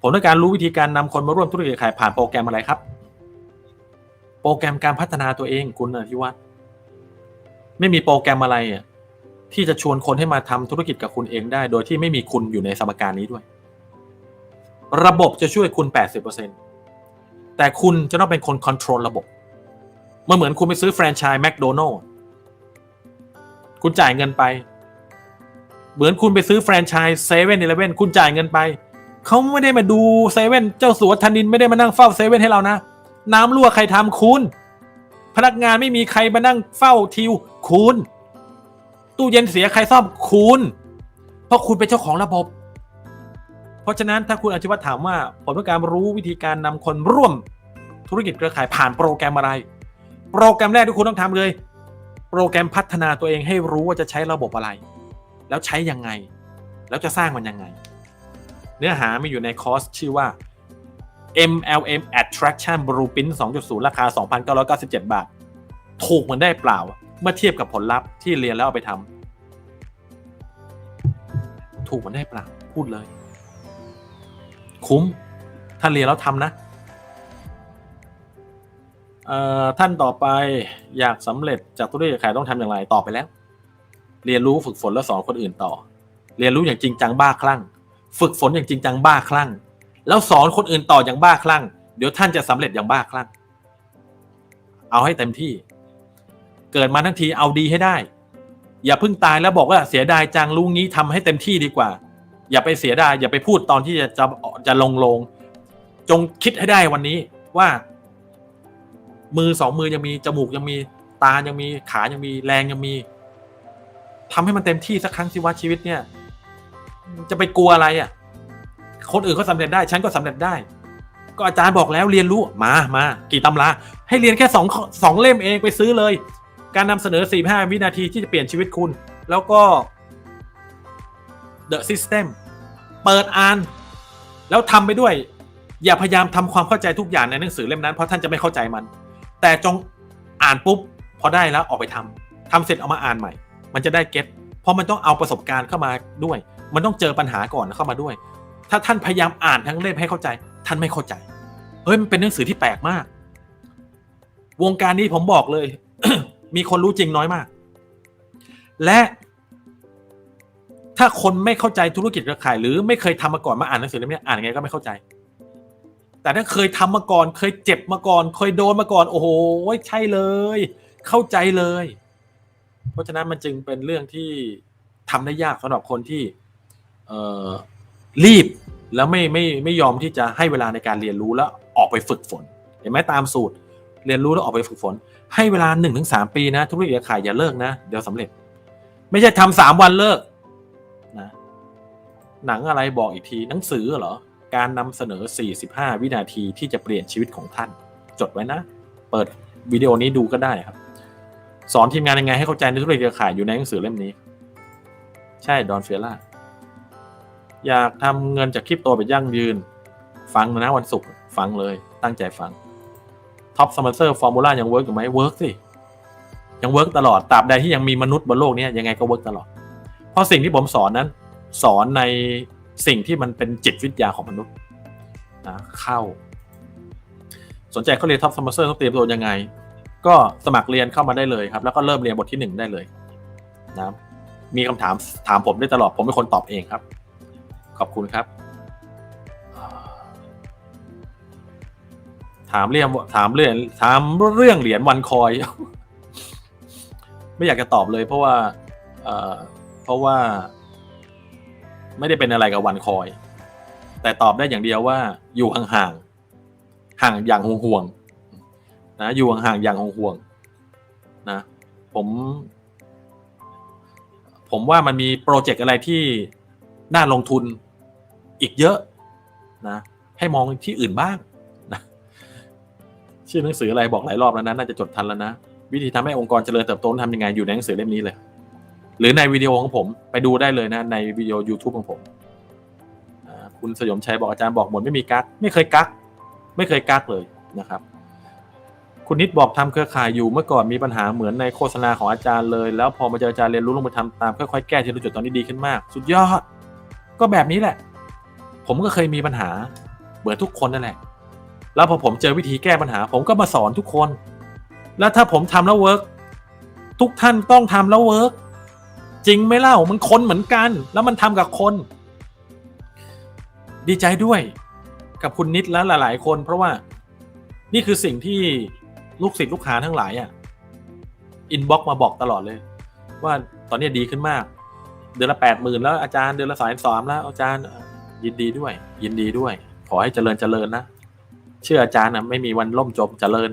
ผมต้องการรู้วิธีการนำคนมาร่วมธุรกิจขายผ่านโปรแกรมอะไรครับ โปรแกรมการพัฒนาตัวเองคุณอธิวัฒน์ไม่มีโปรแกรมอะไรอะที่จะชวนคนให้มาทำธุรกิจกับคุณเองได้ โดยที่ไม่มีคุณอยู่ในสมการนี้ด้วย ระบบจะช่วยคุณ 80%แต่คุณจะต้องเป็นคนคอนโทรลระบบมันเหมือนคุณไปซื้อแฟรนไชส์แมคโดนัลล์คุณจ่ายเงินไป เหมือนคุณไปซื้อแฟรนไชส์เซเว่นอีเลฟเว่นคุณจ่ายเงินไป เขาไม่ได้มาดูเซเว่นเจ้าสัวธนินไม่ได้มานั่งเฝ้าเซเว่นให้เรานะ น้ำรั่วใครทำคุณ พนักงานไม่มีใครมานั่งเฝ้าทิวคุณ ตู้เย็นเสียใครซ่อมคุณ เพราะคุณเป็นเจ้าของระบบ เพราะฉะนั้นถ้าคุณอาชีวะถามว่าผมต้องการรู้วิธีการนำคนร่วมธุรกิจเครือข่ายผ่านโปรแกรมอะไร โปรแกรมแรกที่คุณต้องทำเลย โปรแกรมพัฒนาตัวเองให้รู้ว่าจะใช้ระบบอะไร แล้วใช้ยังไง แล้วจะสร้างมันยังไง เนื้อหามีอยู่ในคอร์สชื่อว่า MLM Attraction Blueprint 2.0 ราคา 2,997 บาท ถูกเหมือนได้เปล่า เมื่อเทียบกับผลลัพธ์ที่เรียนแล้วเอาไปทำถูกเหมือนได้เปล่า พูดเลย คุ้ม ถ้าเรียนแล้วทำนะเอ่อท่านต่อไปอยากสำเร็จจากธุรกิจขายต้องทำอย่างไรต่อไปแล้ว เรียนรู้ฝึกฝนแล้วสอนคนอื่นต่อ เรียนรู้อย่างจริงจังบ้าคลั่ง ฝึกฝนอย่างจริงจังบ้าคลั่ง แล้วสอนคนอื่นต่ออย่างบ้าคลั่ง เดี๋ยวท่านจะสำเร็จอย่างบ้าคลั่ง เอาให้เต็มที่ เกิดมาทั้งทีเอาดีให้ได้ อย่าเพิ่งตายแล้วบอกว่าเสียดายจังรู้งี้ทำให้เต็มที่ดีกว่า อย่าไปเสียดายอย่าไปพูดตอนที่จะจะจะลงลง จงคิดให้ได้วันนี้ว่า มือสองมือยังมีจมูกยังมีตายังมีขายังมีแรงยังมีทำให้มันเต็มที่สักครั้งสิว่าชีวิตเนี่ย จะไปกลัวอะไรอะ คนอื่นก็สำเร็จได้ ฉันก็สำเร็จได้ ก็อาจารย์บอกแล้วเรียนรู้มามากี่ตำรา ให้เรียนแค่สองสองเล่มเองไปซื้อเลย การนำเสนอ45วินาทีที่จะเปลี่ยนชีวิตคุณ แล้วก็ The System เปิดอ่าน แล้วทำไปด้วย อย่าพยายามทำความเข้าใจทุกอย่างในหนังสือเล่มนั้นเพราะท่านจะไม่เข้าใจมัน แต่จงอ่านปุ๊บพอได้แล้วออกไปทำทำเสร็จเอามาอ่านใหม่ มันจะได้เก็ตเพราะมันต้องเอาประสบการณ์เข้ามาด้วย มันต้องเจอปัญหาก่อนเข้ามาด้วย ถ้าท่านพยายามอ่านทั้งเล่มให้เข้าใจ ท่านไม่เข้าใจ เฮ้ยมันเป็นหนังสือที่แปลกมาก วงการนี้ผมบอกเลย มีคนรู้จริงน้อยมาก และ ถ้าคนไม่เข้าใจธุรกิจเครือข่าย หรือไม่เคยทำมาก่อนมาอ่านหนังสือเล่มนี้อ่านยังไงก็ไม่เข้าใจ แต่ถ้าเคยทำมาก่อน เคยเจ็บมาก่อน เคยโดนมาก่อน โอ้โหใช่เลย เข้าใจเลย เพราะฉะนั้นมันจึงเป็นเรื่องที่ทำได้ยากสำหรับคนที่ รีบแล้วไม่ไม่ไม่ยอมที่จะให้เวลาในการเรียนรู้แล้วออกไปฝึกฝน เห็นไหมตามสูตร เรียนรู้แล้วออกไปฝึกฝน ให้เวลาหนึ่งถึงสามปีนะธุรกิจขายอย่าเลิกนะ เดี๋ยวสำเร็จ ไม่ใช่ทำสามวันเลิกนะหนังอะไรบอกอีกทีหนังสือเหรอ การนำเสนอ 45 วินาทีที่จะเปลี่ยนชีวิตของท่าน จดไว้นะ เปิดวิดีโอนี้ดูก็ได้ครับ สอนทีมงานยังไงให้เข้าใจในธุรกิจเรือข่ายอยู่ในหนังสือเล่มนี้ ใช่ดอนเฟียร่า อยากทำเงินจากคริปโตแบบยั่งยืน ฟังนะวันศุกร์ฟังเลยตั้งใจฟังท็อปสมาร์เซอร์ฟอร์มูล่ายังเวิร์กอยู่ไหมเวิร์กสิยังเวิร์กตลอดตราบใดที่ยังมีมนุษย์บนโลกนี้ยังไงก็เวิร์กตลอด เพราะสิ่งที่ผมสอนนั้น สอนในสิ่งที่มันเป็นจิตวิทยาของมนุษย์นะเข้า สนใจเขาเรียนท็อปสมาร์เซอร์ต้องเตรียมตัวยังไง ก็สมัครเรียนเข้ามาได้เลยครับ แล้วก็เริ่มเรียนบทที่หนึ่งได้เลยนะมีคำถามถามผมได้ตลอดผมเป็นคนตอบเองครับ ขอบคุณครับ ถามเรื่องถามเรื่องถามเรื่องเหรียญวันคอย ไม่อยากจะตอบเลยเพราะว่าเพราะว่า ไม่ได้เป็นอะไรกับวันคอย แต่ตอบได้อย่างเดียวว่า อยู่ห่างๆห่างอย่างห่วงๆนะอยู่ห่างๆอย่างห่วงๆนะ ผมผมว่ามันมีโปรเจกต์อะไรที่น่าลงทุน อีกเยอะนะให้มองที่อื่นบ้างนะชื่อหนังสืออะไรบอกหลายรอบแล้วนะน่าจะจดทันแล้วนะ วิธีทำให้องค์กรเจริญเติบโตทำยังไงอยู่ในหนังสือเล่มนี้เลย หรือในวิดีโอของผมไปดูได้เลยนะในวิดีโอ YouTube ของผมคุณสยมชัยบอกอาจารย์บอกหมดไม่มีกักไม่เคยกัก ไม่เคยกักเลยนะครับ คุณนิดบอกทำเครือข่ายอยู่เมื่อก่อนมีปัญหาเหมือนในโฆษณาของอาจารย์เลย แล้วพอมาเจออาจารย์เรียนรู้ลงไปทำตามค่อยๆแก้ทีละจุดตอนนี้ดีขึ้นมาก สุดยอด ก็แบบนี้แหละ ผมก็เคยมีปัญหาเหมือนทุกคนนั่นแหละ แล้วพอผมเจอวิธีแก้ปัญหา ผมก็มาสอนทุกคน แล้วถ้าผมทำแล้วเวิร์กทุกท่านต้องทำแล้วเวิร์กจริงไหมเล่ามันคนเหมือนกัน แล้วมันทำกับคน ดีใจด้วยกับคุณนิดและหลาย ๆ คน เพราะว่านี่คือสิ่งที่ลูกศิษย์ลูกหาทั้งหลายอะอินบ็อกมาบอกตลอดเลย ว่าตอนนี้ดีขึ้นมาก เดือนละแปดหมื่นแล้วอาจารย์เดือนละสายสามแล้วอาจารย์ ยินดีด้วย ยินดีด้วย ขอให้เจริญเจริญนะ เชื่ออาจารย์นะไม่มีวันล่มจมเจริญ